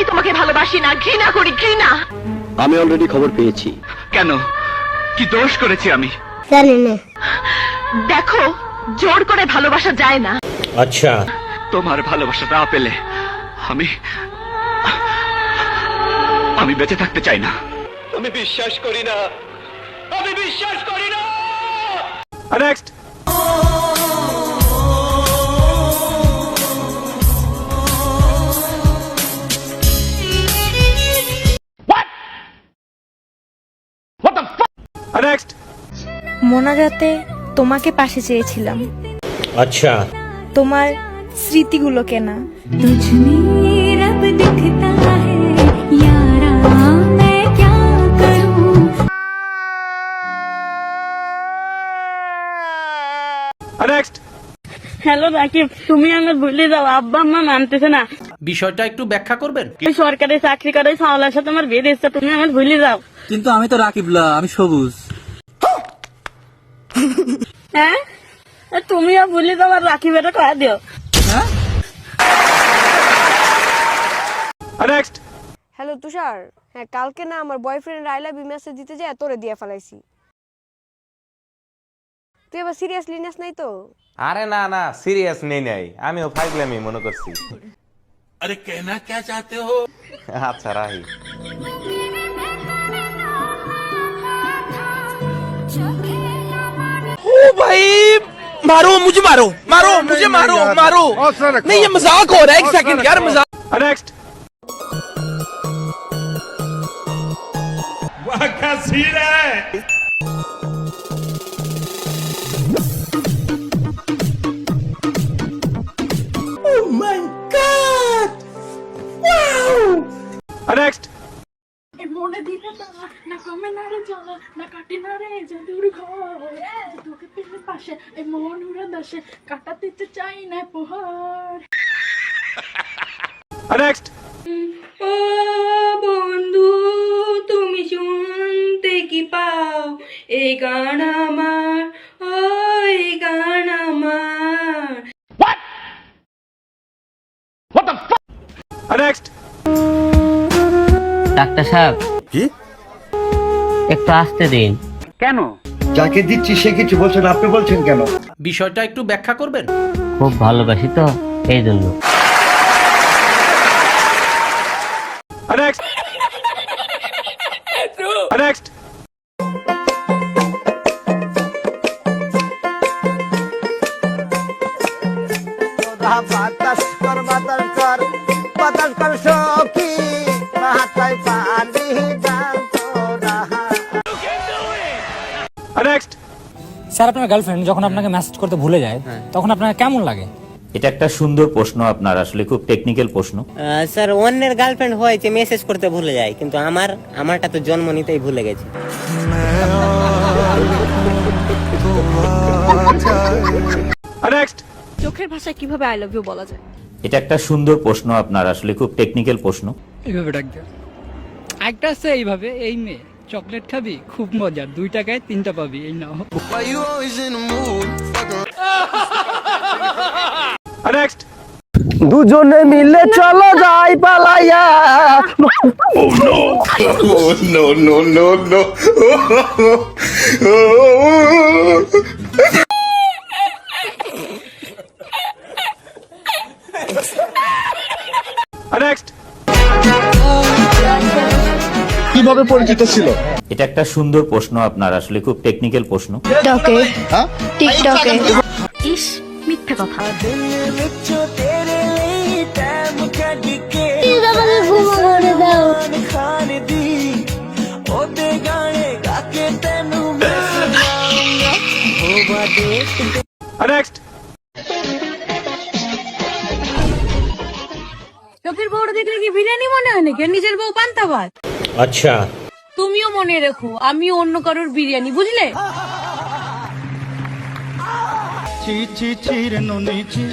আমি তোমাকে ভালোবাসি না ঘৃণা করি ঘৃণা। আমি অলরেডি খবর পেয়েছি। কেন? কি দোষ করেছি আমি? জানি না। দেখো জোর করে ভালোবাসা যায় না। আচ্ছা। তোমার ভালোবাসা না পেলে আমি আমি বেঁচে থাকতে চাই না। আমি বিশ্বাস করি না। আমি বিশ্বাস করি না। নেক্সট নেক্সট তোমাকে পাশে চেয়েছিলাম। আচ্ছা। তোমার স্মৃতিগুলোকে না হ্যালো রাকিব তুমি আমার ভুলে যাও আব্বা আম্মা মানতেছে না। বিষয়টা একটু ব্যাখ্যা করবেন? সরকারি চাকরি করে সাওলার সাথে আমার তুমি আমার ভুলে যাও। কিন্তু আমি তো রাকিব লা আমি সবুজ। হ্যাঁ? তুমিও ভুলে যাও আর রাকিবের কয়া দিও। হ্যালো তুষার। হ্যাঁ কালকে না আমার বয়ফ্রেন্ড লাভ ইউ মেসেজ দিতে যায় তোরে দিয়ে ফেলাইছি। তুই এবার সিরিয়াসলি নেস নাই তো? আরে না না সিরিয়াস নেই নাই। আমিও ফাইজলামি মনে করছি। আরে কেনা কে চাতে হো? আচ্ছা রাহি। भाई मारो मुझे मारो मारो मुझे मारो मारो। नहीं ये मज़ाक हो रहा है एक सेकंड यार मज़ाक नेक्स्ट वाह क्या सीन है। কমে না জ্বালা না কাটে না রে জাদুর ঘর। তোকে পেলে পাশে এই মন উড়ে দাসে কাটা দিতে চাই না পোহার। নেক্সট ও বন্ধু তুমি শুনতে কি পাও? এই গান আমার ও এই গান আমার। নেক্সট ডাক্তার সাহেব কি? একটু আসতে দিন। কেন? যাকে দিচ্ছি সে কিছু বলছেন আপনি বলছেন কেন? বিষয়টা একটু ব্যাখ্যা করবেন? খুব ভালোবাসি তো এই জন্য। নেক্সট নেক্সট বাতাস কর বাতাস কর বাতাস কর সখী মাথায় নেক্সট স্যার আপনার গার্লফ্রেন্ড যখন আপনাকে মেসেজ করতে ভুলে যায় তখন আপনার কেমন লাগে? এটা একটা সুন্দর প্রশ্ন আপনার আসলে খুব টেকনিক্যাল প্রশ্ন। স্যার অন্যের গার্লফ্রেন্ড হয়েছে মেসেজ করতে ভুলে যায় কিন্তু আমার আমারটা তো জন্ম নিতেই ভুলে গেছে। নেক্সট চোখের ভাষায় কীভাবে আই লাভ ইউ বলা যায়? এটা একটা সুন্দর প্রশ্ন আপনার আসলে খুব টেকনিক্যাল প্রশ্ন। এইভাবে ডাক দিও। একটা আছে এইভাবে এই মেয়ে। চকলেট খাবি? খুব মজার। দুই টাকায় তিনটা পাবি এই নাও। নেক্সট দুজনে মিলে চলো যাই পালাইয়া। নেক্সট কীভাবে পরিচিত ছিল? এটা একটা সুন্দর প্রশ্ন আপনার আসলে খুব টেকনিক্যাল প্রশ্ন। টিকটকে। টিকটকে। ইস মিথ্যে কথা। নেক্সট চোখের বউটা দেখলে কি বিরিয়ানি মনে হয় নাকি? নিজের বউ পান্তা ভাত। আচ্ছা। তুমিও মনে রেখো আমি অন্য কারোর বিরিয়ানি বুঝলে? চি চি চির নুনি চি